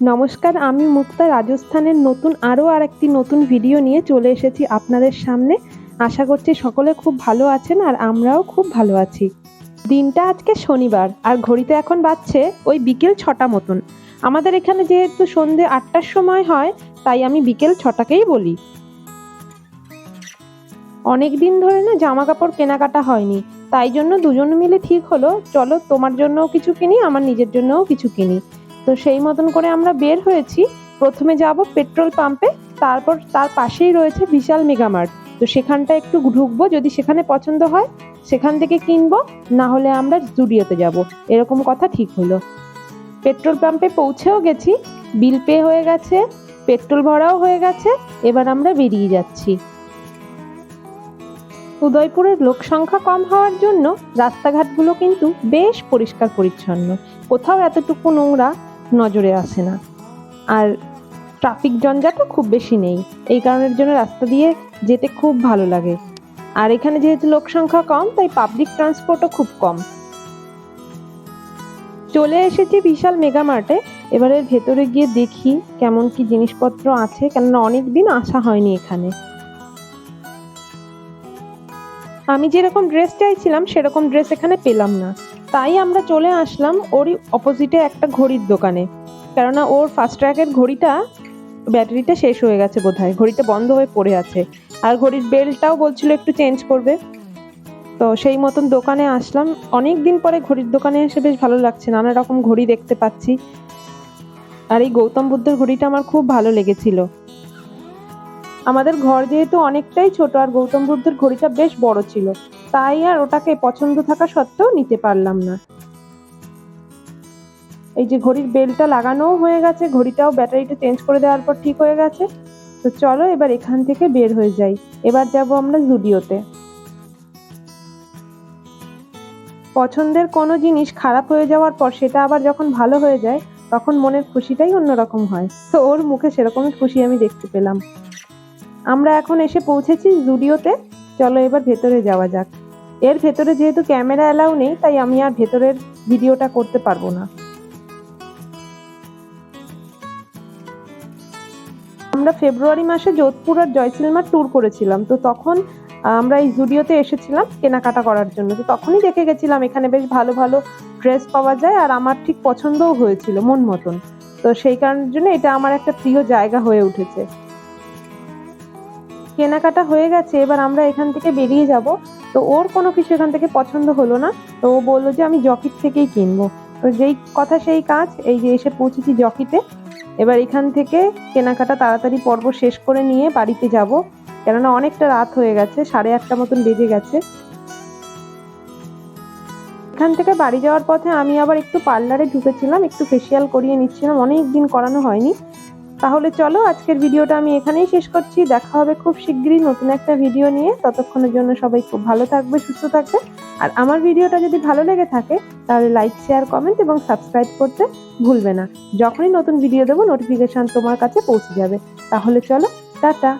নমস্কার, আমি মুক্তা রাজস্থানের নতুন আরও আর একটি নতুন ভিডিও নিয়ে চলে এসেছি আপনাদের সামনে। আশা করছি সকলে খুব ভালো আছেন আর আমরাও খুব ভালো আছি। দিনটা আজকে শনিবার আর ঘড়িতে এখন বাজছে ওই বিকেল ছটা মতন। আমাদের এখানে যেহেতু সন্ধে আটটার সময় হয়, তাই আমি বিকেল ছটাকেই বলি। অনেক দিন ধরে না জামা কাপড় কেনাকাটা হয়নি, তাই জন্য দুজন মিলে ঠিক হলো, চলো তোমার জন্যও কিছু কিনি, আমার নিজের জন্যও কিছু কিনি। তো সেই মতন করে আমরা বের হয়েছি। প্রথমে যাব পেট্রোল পাম্পে, তারপর তার পাশেই রয়েছে বিশাল মেগামার্ট। তো সেখানটা একটু ঢুকবো, যদি সেখানে পছন্দ হয়, সেখান থেকে কিনবো, না হলে আমরা জুডিওতে যাব। এরকম কথা ঠিক হলো। পেট্রোল পাম্পে পৌঁছেও গেছি, বিল পে হয়ে গেছে, পেট্রোল ভরাও হয়ে গেছে, এবার আমরা বেরিয়ে যাচ্ছি। উদয়পুরের লোক সংখ্যা কম হওয়ার জন্য রাস্তাঘাটগুলো কিন্তু বেশ পরিষ্কার পরিচ্ছন্ন কোথাও এতটুকু নোংরা নজরে আসে না। আর ট্রাফিক জঞ্জাটও খুব বেশি নেই। এই কারণের জন্য রাস্তা দিয়ে যেতে খুব ভালো লাগে। আর এখানে যেহেতু লোক সংখ্যা কম, তাই পাবলিক ট্রান্সপোর্টও খুব কম। চলে এসেছি বিশাল মেগা মার্টে এবারে ভেতরে গিয়ে দেখি কেমন কি জিনিসপত্র আছে, কেননা অনেক দিন আসা হয়নি এখানে। আমি যেরকম ড্রেস চাইছিলাম, সেরকম ড্রেস এখানে পেলাম না। তাই আমরা চলে আসলাম ওরই অপোজিটে একটা ঘড়ির দোকানে। কেননা ওর ফার্স্ট ট্র্যাকের ঘড়িটা, ব্যাটারিটা শেষ হয়ে গেছে বোধহয়। ঘড়িটা বন্ধ হয়ে পড়ে আছে। আর ঘড়ির বেল্টটাও বলছিল একটু চেঞ্জ করবে। তো সেই মতন দোকানে আসলাম। অনেক দিন পরে ঘড়ির দোকানে এসে বেশ ভালো লাগছে। নানা রকম ঘড়ি দেখতে পাচ্ছি। আর এই গৌতম বুদ্ধের ঘড়িটা আমার খুব ভালো লেগেছিল। আমাদের ঘর যেহেতু অনেকটাই ছোট, আর গৌতম বুদ্ধের ঘড়িটা বেশ বড় ছিল। তাই আর ওটাকে পছন্দ থাকা সত্ত্বেও নিতে পারলাম না। এই যে ঘড়ির বেলটা লাগানোও হয়ে গেছে, ঘড়িটাও ব্যাটারিটা চেঞ্জ করে দেওয়ার পর ঠিক হয়ে গেছে। তো চলো এবার এখান থেকে বের হয়ে যাই। এবার যাব আমরা জুডিওতে। পছন্দের কোনো জিনিস খারাপ হয়ে যাওয়ার পর সেটা আবার যখন ভালো হয়ে যায়, তখন মনের খুশিটাই অন্যরকম হয়। তো ওর মুখে সেরকমই খুশি আমি দেখতে পেলাম। আমরা এখন এসে পৌঁছেছি জুডিওতে। চলো এবার ভেতরে যাওয়া যাক। এর ভেতরে যেহেতু ক্যামেরা অ্যালাউ নেই, তাই আমি আর ভেতরের ভিডিওটা করতে পারব না। আমরা ফেব্রুয়ারি মাসে যোধপুর আর জয়সিলমার ট্যুর করেছিলাম। তো তখন আমরা এই জুডিওতে এসেছিলাম কেনাকাটা করার জন্য। তো তখনই দেখে গেছিলাম, এখানে বেশ ভালো ভালো ড্রেস পাওয়া যায় আর আমার ঠিক পছন্দও হয়েছিল, মন মতন। তো সেই কারণের জন্য এটা আমার একটা প্রিয় জায়গা হয়ে উঠেছে। কেনাকাটা হয়ে গেছে, এবার আমরা এখান থেকে বেরিয়ে যাব। তো ওর কোনো কিছু এখান থেকে পছন্দ হলো না। তো ও বলল যে, আমি জকির থেকেই কিনবো। তো যেই কথা সেই কাজ, এই যে এসে পৌঁছেছি জকিতে। এবার এখান থেকে কেনাকাটা তাড়াতাড়ি পর্ব শেষ করে নিয়ে বাড়িতে যাব। কেননা অনেকটা রাত হয়ে গেছে, সাড়ে আটটা মতন বেজে গেছে। এখান থেকে বাড়ি যাওয়ার পথে আমি আবার একটু পার্লারে ঢুকেছিলাম, একটু ফেসিয়াল করিয়ে নিচ্ছিলাম। অনেক দিন করানো হয়নি। তাহলে চলো আজকের ভিডিওটা আমি এখানেই শেষ করছি। দেখা হবে খুব শীঘ্রই নতুন একটা ভিডিও নিয়ে। ততক্ষণের জন্য সবাই খুব ভালো থাকবে, সুস্থ থাকবে। আর আমার ভিডিওটা যদি ভালো লেগে থাকে, তাহলে লাইক শেয়ার কমেন্ট এবং সাবস্ক্রাইব করতে ভুলবে না। যখনই নতুন ভিডিও দেবো নোটিফিকেশান তোমার কাছে পৌঁছে যাবে। তাহলে চলো, টাটা।